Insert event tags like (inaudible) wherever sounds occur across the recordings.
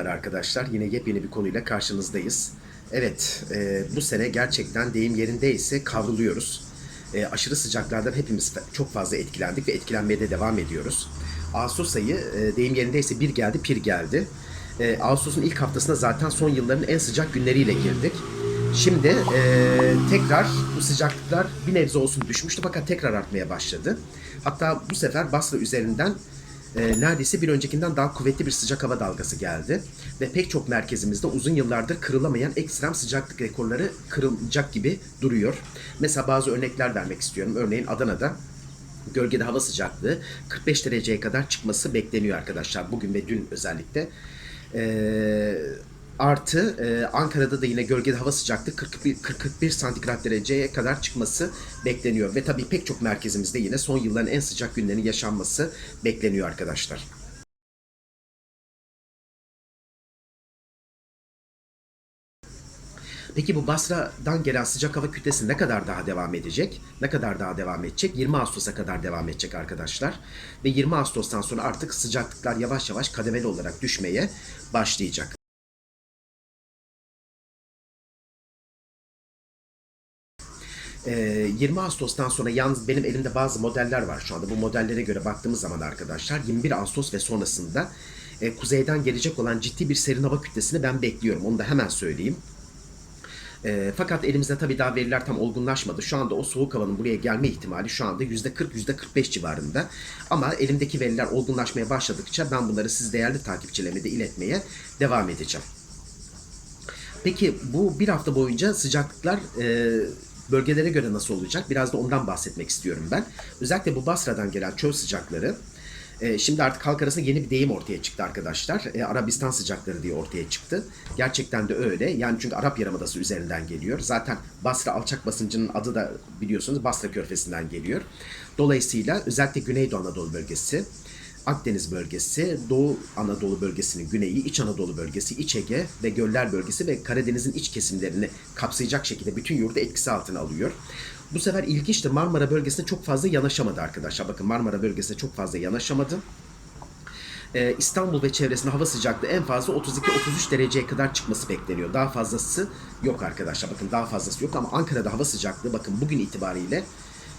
Merhabalar arkadaşlar. Yine yepyeni bir konuyla karşınızdayız. Evet, e, bu sene gerçekten deyim yerindeyse kavruluyoruz. E, aşırı sıcaklardan hepimiz çok fazla etkilendik ve etkilenmeye de devam ediyoruz. Ağustos ayı e, deyim yerindeyse bir geldi, pir geldi. E, Ağustos'un ilk haftasına zaten son yılların en sıcak günleriyle girdik. Şimdi e, tekrar bu sıcaklıklar bir nebze olsun düşmüştü fakat tekrar artmaya başladı. Hatta bu sefer Basra üzerinden e, neredeyse bir öncekinden daha kuvvetli bir sıcak hava dalgası geldi. Ve pek çok merkezimizde uzun yıllardır kırılamayan ekstrem sıcaklık rekorları kırılacak gibi duruyor. Mesela bazı örnekler vermek istiyorum. Örneğin Adana'da gölgede hava sıcaklığı 45 dereceye kadar çıkması bekleniyor arkadaşlar. Bugün ve dün özellikle. Ee, artı e, Ankara'da da yine gölgede hava sıcaklığı 41, 41 santigrat dereceye kadar çıkması bekleniyor. Ve tabii pek çok merkezimizde yine son yılların en sıcak günlerinin yaşanması bekleniyor arkadaşlar. Peki bu Basra'dan gelen sıcak hava kütlesi ne kadar daha devam edecek? Ne kadar daha devam edecek? 20 Ağustos'a kadar devam edecek arkadaşlar. Ve 20 Ağustos'tan sonra artık sıcaklıklar yavaş yavaş kademeli olarak düşmeye başlayacak. 20 Ağustos'tan sonra yalnız benim elimde bazı modeller var şu anda. Bu modellere göre baktığımız zaman arkadaşlar 21 Ağustos ve sonrasında e, kuzeyden gelecek olan ciddi bir serin hava kütlesini ben bekliyorum. Onu da hemen söyleyeyim. E, fakat elimizde tabii daha veriler tam olgunlaşmadı. Şu anda o soğuk havanın buraya gelme ihtimali şu anda %40, %45 civarında. Ama elimdeki veriler olgunlaşmaya başladıkça ben bunları siz değerli takipçilerime de iletmeye devam edeceğim. Peki bu bir hafta boyunca sıcaklıklar e, bölgelere göre nasıl olacak? Biraz da ondan bahsetmek istiyorum ben. Özellikle bu Basra'dan gelen çöl sıcakları e, şimdi artık halk arasında yeni bir deyim ortaya çıktı arkadaşlar. E, Arabistan sıcakları diye ortaya çıktı. Gerçekten de öyle. Yani çünkü Arap Yarımadası üzerinden geliyor. Zaten Basra alçak basıncının adı da biliyorsunuz Basra Körfezi'nden geliyor. Dolayısıyla özellikle Güneydoğu Anadolu bölgesi, Akdeniz bölgesi, Doğu Anadolu bölgesinin güneyi, İç Anadolu bölgesi, İç Ege ve Göller bölgesi ve Karadeniz'in iç kesimlerini kapsayacak şekilde bütün yurdu etkisi altına alıyor. Bu sefer ilginçtir Marmara bölgesine çok fazla yanaşamadı arkadaşlar. Bakın Marmara bölgesine çok fazla yanaşamadı. Ee, İstanbul ve çevresinde hava sıcaklığı en fazla 32-33 dereceye kadar çıkması bekleniyor. Daha fazlası yok arkadaşlar. Bakın daha fazlası yok ama Ankara'da hava sıcaklığı bakın bugün itibariyle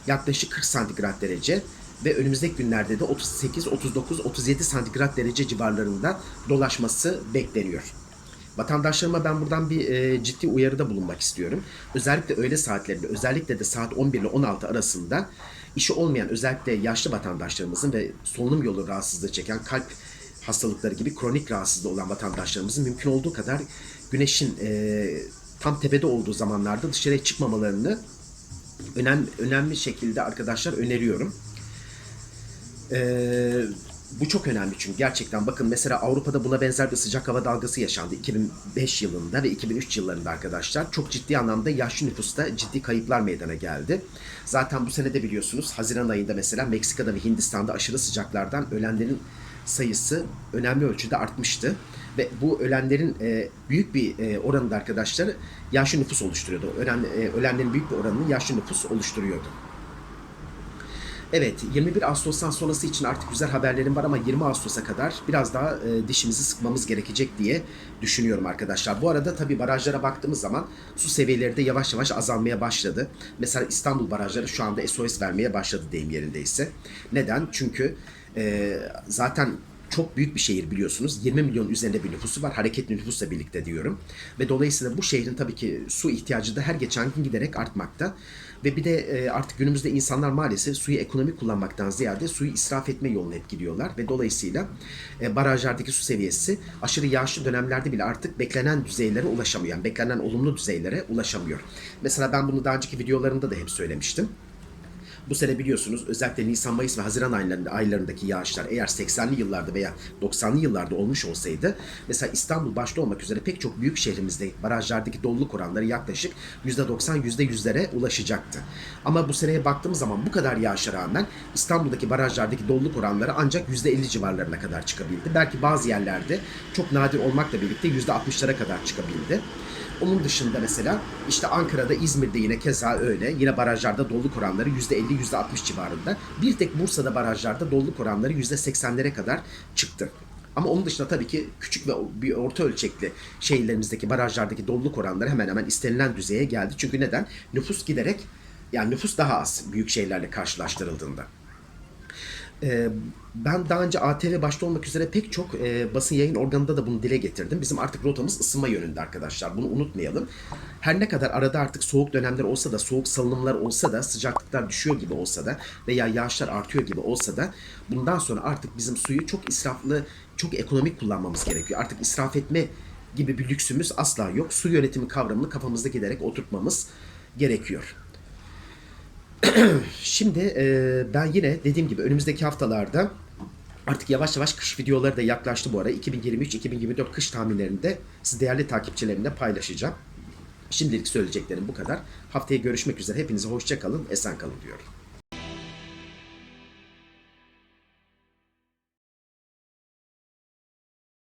yaklaşık 40 santigrat derece ve önümüzdeki günlerde de 38, 39, 37 santigrat derece civarlarında dolaşması bekleniyor. Vatandaşlarıma ben buradan bir e, ciddi uyarıda bulunmak istiyorum. Özellikle öğle saatlerinde, özellikle de saat 11 ile 16 arasında işi olmayan özellikle yaşlı vatandaşlarımızın ve solunum yolu rahatsızlığı çeken kalp hastalıkları gibi kronik rahatsızlığı olan vatandaşlarımızın mümkün olduğu kadar güneşin e, tam tepede olduğu zamanlarda dışarıya çıkmamalarını önemli, önemli şekilde arkadaşlar öneriyorum. Ee, bu çok önemli çünkü gerçekten bakın mesela Avrupa'da buna benzer bir sıcak hava dalgası yaşandı 2005 yılında ve 2003 yıllarında arkadaşlar. Çok ciddi anlamda yaşlı nüfusta ciddi kayıplar meydana geldi. Zaten bu sene de biliyorsunuz Haziran ayında mesela Meksika'da ve Hindistan'da aşırı sıcaklardan ölenlerin sayısı önemli ölçüde artmıştı. Ve bu ölenlerin e, büyük bir e, oranında arkadaşlar yaşlı nüfus oluşturuyordu. Ölen, e, ölenlerin büyük bir oranını yaşlı nüfus oluşturuyordu. Evet, 21 Ağustos'tan sonrası için artık güzel haberlerim var ama 20 Ağustos'a kadar biraz daha e, dişimizi sıkmamız gerekecek diye düşünüyorum arkadaşlar. Bu arada tabii barajlara baktığımız zaman su seviyeleri de yavaş yavaş azalmaya başladı. Mesela İstanbul barajları şu anda SOS vermeye başladı deyim yerindeyse. Neden? Çünkü e, zaten çok büyük bir şehir biliyorsunuz. 20 milyon üzerinde bir nüfusu var. Hareketli nüfusla birlikte diyorum. Ve dolayısıyla bu şehrin tabii ki su ihtiyacı da her geçen gün giderek artmakta. Ve bir de e, artık günümüzde insanlar maalesef suyu ekonomik kullanmaktan ziyade suyu israf etme yoluna hep gidiyorlar. Ve dolayısıyla e, barajlardaki su seviyesi aşırı yağışlı dönemlerde bile artık beklenen düzeylere ulaşamıyor. Yani beklenen olumlu düzeylere ulaşamıyor. Mesela ben bunu daha önceki videolarımda da hep söylemiştim. Bu sene biliyorsunuz özellikle Nisan, Mayıs ve Haziran aylarında, aylarındaki yağışlar eğer 80'li yıllarda veya 90'lı yıllarda olmuş olsaydı mesela İstanbul başta olmak üzere pek çok büyük şehrimizde barajlardaki doluluk oranları yaklaşık %90, %100'lere ulaşacaktı. Ama bu seneye baktığımız zaman bu kadar yağışa rağmen İstanbul'daki barajlardaki doluluk oranları ancak %50 civarlarına kadar çıkabildi. Belki bazı yerlerde çok nadir olmakla birlikte %60'lara kadar çıkabildi. Onun dışında mesela işte Ankara'da, İzmir'de yine keza öyle. Yine barajlarda doluluk oranları %50-%60 civarında. Bir tek Bursa'da barajlarda doluluk oranları %80'lere kadar çıktı. Ama onun dışında tabii ki küçük ve bir orta ölçekli şehirlerimizdeki barajlardaki doluluk oranları hemen hemen istenilen düzeye geldi. Çünkü neden? Nüfus giderek yani nüfus daha az büyük şehirlerle karşılaştırıldığında. Ee, ben daha önce ATV başta olmak üzere pek çok e, basın yayın organında da bunu dile getirdim. Bizim artık rotamız ısınma yönünde arkadaşlar. Bunu unutmayalım. Her ne kadar arada artık soğuk dönemler olsa da, soğuk salınımlar olsa da, sıcaklıklar düşüyor gibi olsa da veya yağışlar artıyor gibi olsa da bundan sonra artık bizim suyu çok israflı, çok ekonomik kullanmamız gerekiyor. Artık israf etme gibi bir lüksümüz asla yok. Su yönetimi kavramını kafamızda giderek oturtmamız gerekiyor. (clears throat) Şimdi e, ben yine dediğim gibi önümüzdeki haftalarda artık yavaş yavaş kış videoları da yaklaştı bu ara. 2023-2024 kış tahminlerini de siz değerli takipçilerimle paylaşacağım. Şimdilik söyleyeceklerim bu kadar. Haftaya görüşmek üzere. Hepinize hoşça kalın, esen kalın diyorum.